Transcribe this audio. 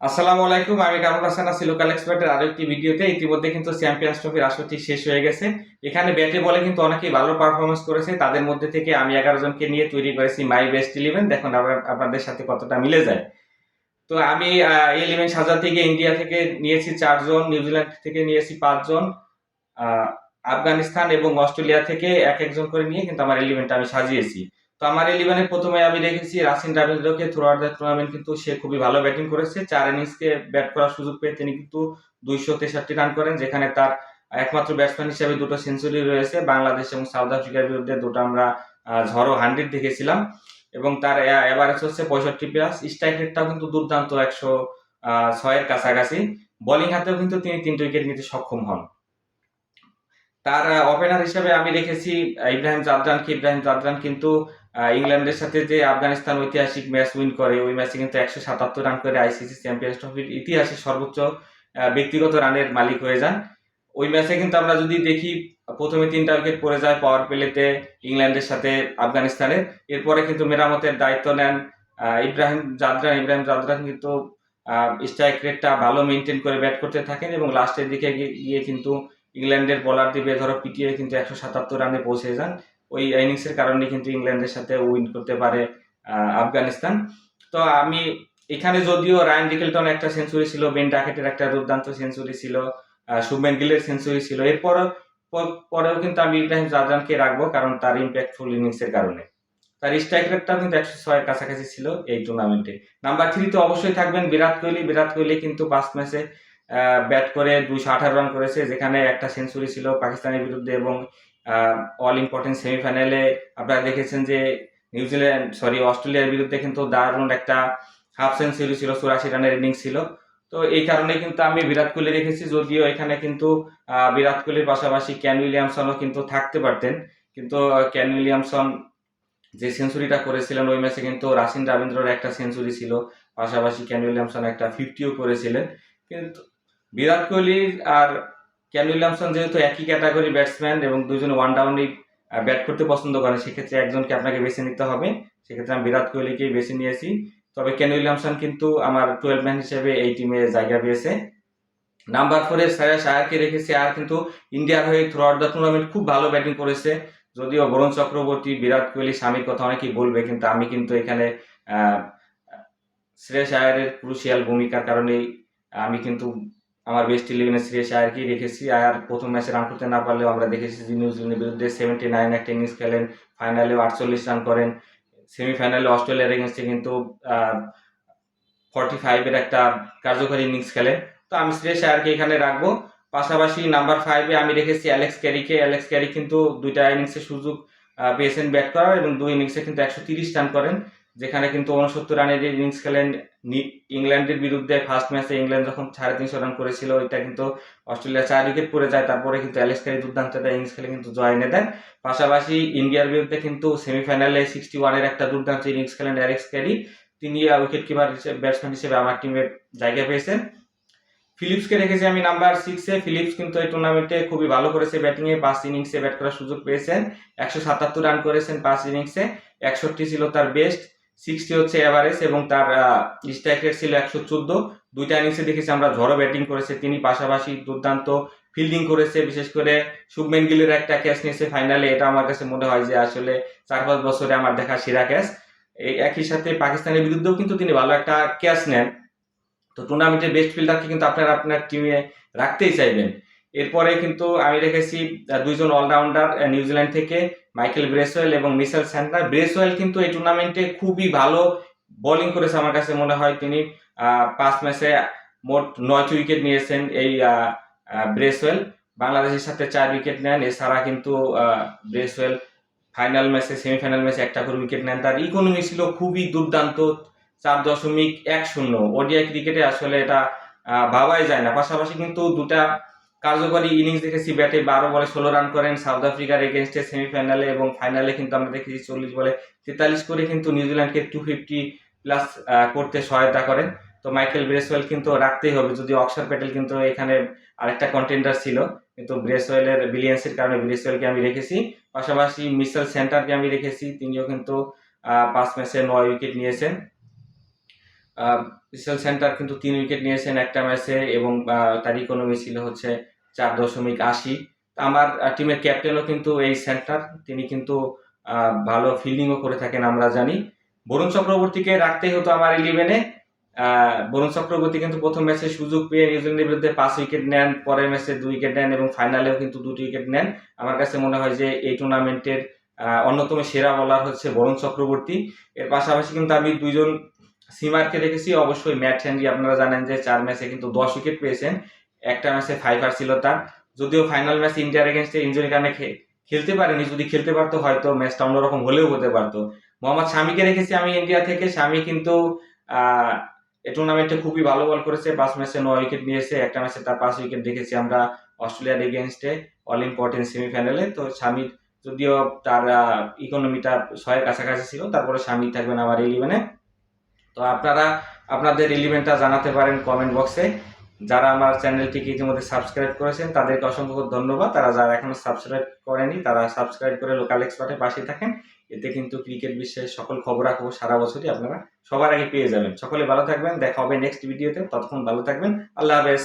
আসসালামু আলাইকুম, আমি কামরুল হাসান আছি লোকাল এক্সপার্টের আরও একটি ভিডিওতে। ইতিমধ্যে কিন্তু চ্যাম্পিয়ন্স ট্রফির আসরটি শেষ হয়ে গেছে। এখানে ব্যাটে বলে কিন্তু অনেকেই ভালো পারফরমেন্স করেছে। তাদের মধ্যে থেকে আমি এগারো জনকে নিয়ে তৈরি করেছি মাই বেস্ট ইলেভেন দেখুন আপনাদের সাথে কতটা মিলে যায়। তো আমি ইলেভেন সাজাতে গিয়ে ইন্ডিয়া থেকে নিয়েছি চারজন নিউজিল্যান্ড থেকে নিয়েছি পাঁচজন আফগানিস্তান এবং অস্ট্রেলিয়া থেকে এক একজন করে নিয়ে কিন্তু আমার ইলেভেনটা আমি সাজিয়েছি। তো আমার ইলেভেনে প্রথমে আমি রেখেছি রাসিন রাবীন্দ্রকে থ্রু আউট দ্য টুর্নামেন্ট কিন্তু সে খুবই ভালো ব্যাটিং করেছে। চার ইনিংসকে ব্যাট করার সুযোগ পেয়ে তিনি কিন্তু দুইশো তেষট্টি রান করেন, যেখানে তার একমাত্র ব্যাটসম্যান হিসেবে দুটো সেঞ্চুরি রয়েছে, বাংলাদেশ এবং সাউথ আফ্রিকার বিরুদ্ধে দুটো আমরা ঝড়ো হান্ড্রেড দেখেছিলাম। এবং তার এভারেজ হচ্ছে পঁয়ষট্টি প্লাস স্ট্রাইক রেটটাও কিন্তু দুর্দান্ত একশো ছয়ের কাছাকাছি। বোলিং হাতেও কিন্তু তিনি তিনটে উইকেট নিতে সক্ষম হন। তার ওপেনার হিসেবে আমি রেখেছি ইব্রাহিম জাদরানকে, ইব্রাহিম জাদরান কিন্তু ইংল্যান্ডের সাথে যে আফগানিস্তান ঐতিহাসিক ম্যাচ উইন করে, ওই ম্যাচে কিন্তু একশো সাতাত্তর রান করে আইসিসি চ্যাম্পিয়ন্স ট্রফির ইতিহাসে সর্বোচ্চ ব্যক্তিগত রানের মালিক হয়ে যান। ওই ম্যাচে কিন্তু আমরা যদি দেখি, প্রথমে তিনটা উইকেট পড়ে যায় পাওয়ার প্লেতে ইংল্যান্ডের সাথে আফগানিস্তানের। এরপরে কিন্তু মেরামতের দায়িত্ব নেন ইব্রাহিম জাদরান। ইব্রাহিম জাদরান কিন্তু স্ট্রাইক রেটটা ভালো মেনটেন করে ব্যাট করতে থাকেন এবং লাস্টের দিকে গিয়ে কিন্তু ইংল্যান্ডের বলার দিবে ধরো পিটিয়ে কিন্তু একশো সাতাত্তর রানে পৌঁছে যান। ওই ইনিংসের কারণে কিন্তু ইংল্যান্ডের সাথে উইন করতে পারে আফগানিস্তান। তো আমি এখানে যদিও রায়ন ডিকেলটন একটা সেঞ্চুরি ছিল বেন ডাকেটের একটা দুর্দান্ত সেঞ্চুরি ছিল আহ, শুভমেন গিলের সেঞ্চুরি ছিল। এরপরও প- পরেও কিন্তু আমি ইব্রাহিম জাদরানকে রাখব কারণ তার ইম্প্যাক্টফুল ইনিংসের কারণে। তার স্ট্রাইক রেটটাও কিন্তু একশো ছয়ের কাছাকাছি ছিল এই টুর্নামেন্টে নাম্বার থ্রিতে অবশ্যই থাকবেন বিরাট কোহলি। বিরাট কোহলি কিন্তু পাঁচ ম্যাচে ব্যাট করে দুইশো আঠারো রান করেছে যেখানে একটা সেঞ্চুরি ছিল পাকিস্তানের বিরুদ্ধে এবং অল ইম্পর্টেন্ট সেমিফাইনালে আপনারা দেখেছেন যে নিউজিল্যান্ড সরি অস্ট্রেলিয়ার বিরুদ্ধে কিন্তু দারুণ একটা হাফ সেঞ্চুরি ছিল, চুরাশি রানের ইনিংস ছিল। তো এই কারণে কিন্তু আমি বিরাট কোহলি রেখেছি যদিও এখানে কিন্তু বিরাট কোহলির পাশাপাশি ক্যান উইলিয়ামসনও কিন্তু থাকতে পারতেন। কিন্তু ক্যান উইলিয়ামসন যে সেঞ্চুরিটা করেছিলেন, ওই ম্যাচে কিন্তু রাসিন রবীন্দ্রর একটা সেঞ্চুরি ছিল। পাশাপাশি ক্যান উইলিয়ামসন একটা ফিফটিও করেছিলেন। কিন্তু বিরাট কোহলির আর ক্যান উইলিয়ামসন যেহেতু একই ক্যাটাগরি ব্যাটসম্যান এবং দুজন ওয়ান ডাউনই ব্যাট করতে পছন্দ করে সেক্ষেত্রে একজনকে আপনাকে বেছে নিতে হবে। সেক্ষেত্রে আমি বিরাট কোহলিকেই বেছে নিয়েছি। তবে ক্যান উইলিয়ামসন কিন্তু আমার টুয়েলভ ম্যান হিসেবে এই টিমে জায়গা পেয়েছে। নাম্বার ফোরে শ্রেয়াস আয়ারকে রেখেছি, আর কিন্তু ইন্ডিয়ার হয়ে থ্রু আউট দ্য টুর্নামেন্ট খুব ভালো ব্যাটিং করেছে। যদিও বরুণ চক্রবর্তী, বিরাট কোহলি স্বামীর কথা অনেকেই বলবে, কিন্তু আমি কিন্তু এখানে শ্রেয়াস আয়ারের ক্রুশিয়াল ভূমিকার কারণেই আমি কিন্তু আমার বেস্ট ইলেভেনে শ্রেয়াস আয়ারকেই রেখেছি আয়ার প্রথম ম্যাচে রান করতে না পারলেও আমরা দেখেছি যে নিউজিল্যান্ডের বিরুদ্ধে সেভেন্টি নাইন একটা ইনিংস খেলেন ফাইনালেও আটচল্লিশ রান করেন। সেমিফাইনালে অস্ট্রেলিয়ার এগেনস্টে কিন্তু ফর্টি ফাইভের একটা কার্যকরী ইনিংস খেলেন। তো আমি শ্রেয়াস আয়ারকে এখানে রাখব। পাশাপাশি নাম্বার ফাইভে আমি রেখেছি অ্যালেক্স ক্যারিকে অ্যালেক্স ক্যারি কিন্তু দুইটা ইনিংসে সুযোগ পেয়েছেন ব্যাট করার এবং দুই ইনিংসে কিন্তু একশো তিরিশ রান করেন। যেখানে কিন্তু উনসত্তর রানের ইনিংস খেলেন ইংল্যান্ডের বিরুদ্ধে ফার্স্ট ম্যাচে ইংল্যান্ড যখন সাড়ে তিনশো রান করেছিল, ওইটা কিন্তু অস্ট্রেলিয়া চার উইকেট পড়ে যায়, তারপরে কিন্তু অ্যালেক্স ক্যারি দুর্দান্ত একটা ইনিংস খেলে কিন্তু জয় এনে দেন। পাশাপাশি ইন্ডিয়ার বিরুদ্ধে কিন্তু সেমিফাইনালে সিক্সটি ওয়ানের একটা দুর্দান্ত ইনিংস খেলেন অ্যালেক্স ক্যারি তিনি উইকেট কিপার হিসেবে ব্যাটসম্যান হিসেবে আমার টিমে জায়গা পেয়েছেন। ফিলিপসকে রেখেছি আমি নাম্বার সিক্সে ফিলিপস কিন্তু এই টুর্নামেন্টে খুবই ভালো করেছে ব্যাটিংয়ে পাঁচ ইনিংসে ব্যাট করার সুযোগ পেয়েছেন। একশো সাতাত্তর রান করেছেন পাঁচ ইনিংসে একষট্টি ছিল তার বেস্ট সিক্সটি হচ্ছে এভারেজ এবং তার স্ট্রাইক রেট ছিল একশো চোদ্দ। দুইটা ইনিংসে দেখেছি আমরা ঝড়ো ব্যাটিং করেছে, তিনি পাশাপাশি দুর্দান্ত ফিল্ডিং করেছে, বিশেষ করে শুভমেন গিলের একটা ক্যাচ নিয়েছে ফাইনালে এটা আমার কাছে মনে হয় যে আসলে চার পাঁচ বছরে আমার দেখা সেরা ক্যাচ একই সাথে পাকিস্তানের বিরুদ্ধেও কিন্তু তিনি ভালো একটা ক্যাচ নেন। তো টুর্নামেন্টের বেস্ট ফিল্ডারকে কিন্তু আপনারা আপনার টিমে রাখতেই চাইবেন। এরপরে কিন্তু আমি আহ, দুইজন অলরাউন্ডার নিউজিল্যান্ড থেকে মাইকেল ব্রেসওয়েল এবং মিসেল স্যান্টার ব্রেসওয়েল কিন্তু এই টুর্নামেন্টে খুবই ভালো বোলিং করেছে আমার কাছে মনে হয়। তিনি পাঁচ ম্যাচে মোট নয়টি উইকেট নিয়েছেন এই ব্রেসওয়েল বাংলাদেশের সাথে চার উইকেট নেন। এছাড়া কিন্তু ব্রেসওয়েল ফাইনাল ম্যাচে সেমিফাইনাল ম্যাচে একটা করে উইকেট নেন। তার ইকোনমি ছিল খুবই দুর্দান্ত চার দশমিক এক শূন্য। ওডিআই ক্রিকেটে আসলে এটা ভাবাই যায় না। পাশাপাশি কিন্তু দুটা কার্যকরী ইনিংস দেখেছি ব্যাটে বারো বলে ষোলো রান করেন সাউথ আফ্রিকার এগেনস্টে সেমিফাইনালে এবং ফাইনালে কিন্তু আমরা দেখেছি চল্লিশ বলে তেতাল্লিশ করে কিন্তু নিউজিল্যান্ডকে টু ফিফটি প্লাস করতে সহায়তা করেন। তো মাইকেল ব্রেসওয়েল কিন্তু রাখতেই হবে যদি অক্সর প্যাটেল কিন্তু এখানে আরেকটা কন্টেন্ডার ছিল, কিন্তু ব্রেসওয়েলের বিলিয়েন্সের কারণে ব্রেসওয়েলকে আমি রেখেছি। পাশাপাশি মিসেল সেন্টারকে আমি রেখেছি, তিনিও কিন্তু পাঁচ ম্যাচে নয় উইকেট নিয়েছেন। ক্রিস্টাল সেন্টার কিন্তু তিন উইকেট নিয়েছেন একটা ম্যাচে এবং তার ইকোনমি ছিল হচ্ছে চার দশমিক আশি। আমার টিমের ক্যাপ্টেনও কিন্তু এই সেন্টার তিনি কিন্তু ভালো ফিল্ডিংও করে থাকেন আমরা জানি। বরুণ চক্রবর্তীকে রাখতেই হতো আমার ইলেভেনে বরুণ চক্রবর্তী কিন্তু প্রথম ম্যাচে সুযোগ পেয়ে নিউজিল্যান্ডের বিরুদ্ধে পাঁচ উইকেট নেন, পরের ম্যাচে দুই উইকেট নেন এবং ফাইনালেও কিন্তু দুটি উইকেট নেন। আমার কাছে মনে হয় যে এই টুর্নামেন্টের অন্যতম সেরা বলার হচ্ছে বরুণ চক্রবর্তী। এর পাশাপাশি কিন্তু আমি দুইজন সিমারকে দেখেছি। অবশ্যই ম্যাট হ্যান্ডি আপনারা জানেন যে চার ম্যাচে কিন্তু দশ উইকেট পেয়েছেন। একটা ম্যাচে ফাইভ আর ছিল তার। যদিও ফাইনাল ম্যাচ ইন্ডিয়ার এগেনস্টে ইঞ্জুরি কারণে খেলতে পারেনি, যদি খেলতে পারতো হয়তো ম্যাচটা অন্যরকম হলেও হতে পারতো। মোহাম্মদ শামিকে রেখেছি আমি ইন্ডিয়া থেকে। শামি কিন্তু এই টুর্নামেন্টে খুবই ভালো বল করেছে। পাঁচ ম্যাচে নয় উইকেট নিয়েছে, একটা ম্যাচে তার পাঁচ উইকেট দেখেছি আমরা অস্ট্রেলিয়ার এগেনস্টে অল ইম্পর্টেন্ট সেমিফাইনালে তো শামির যদিও তার ইকোনমিটা ছয়ের কাছাকাছি ছিল, তারপরে স্বামী থাকবেন আমার ইলেভেনে তো আপনারা, আপনাদের এলিমেন্টটা জানাতে পারেন কমেন্ট বক্সে যারা আমার চ্যানেলটিকে ইতিমধ্যে সাবস্ক্রাইব করেছেন, তাদেরকে অসংখ্য ধন্যবাদ। তারা যারা এখনও সাবস্ক্রাইব করেনি, তারা সাবস্ক্রাইব করে লোকাল এক্সপার্টের পাশে থাকেন। এতে কিন্তু ক্রিকেট বিশ্বের সকল খবরাখবর সারা বছরই আপনারা সবার আগে পেয়ে যাবেন। সকলে ভালো থাকবেন, দেখা হবে নেক্সট ভিডিওতে ততক্ষণ ভালো থাকবেন। আল্লাহ হাফেজ।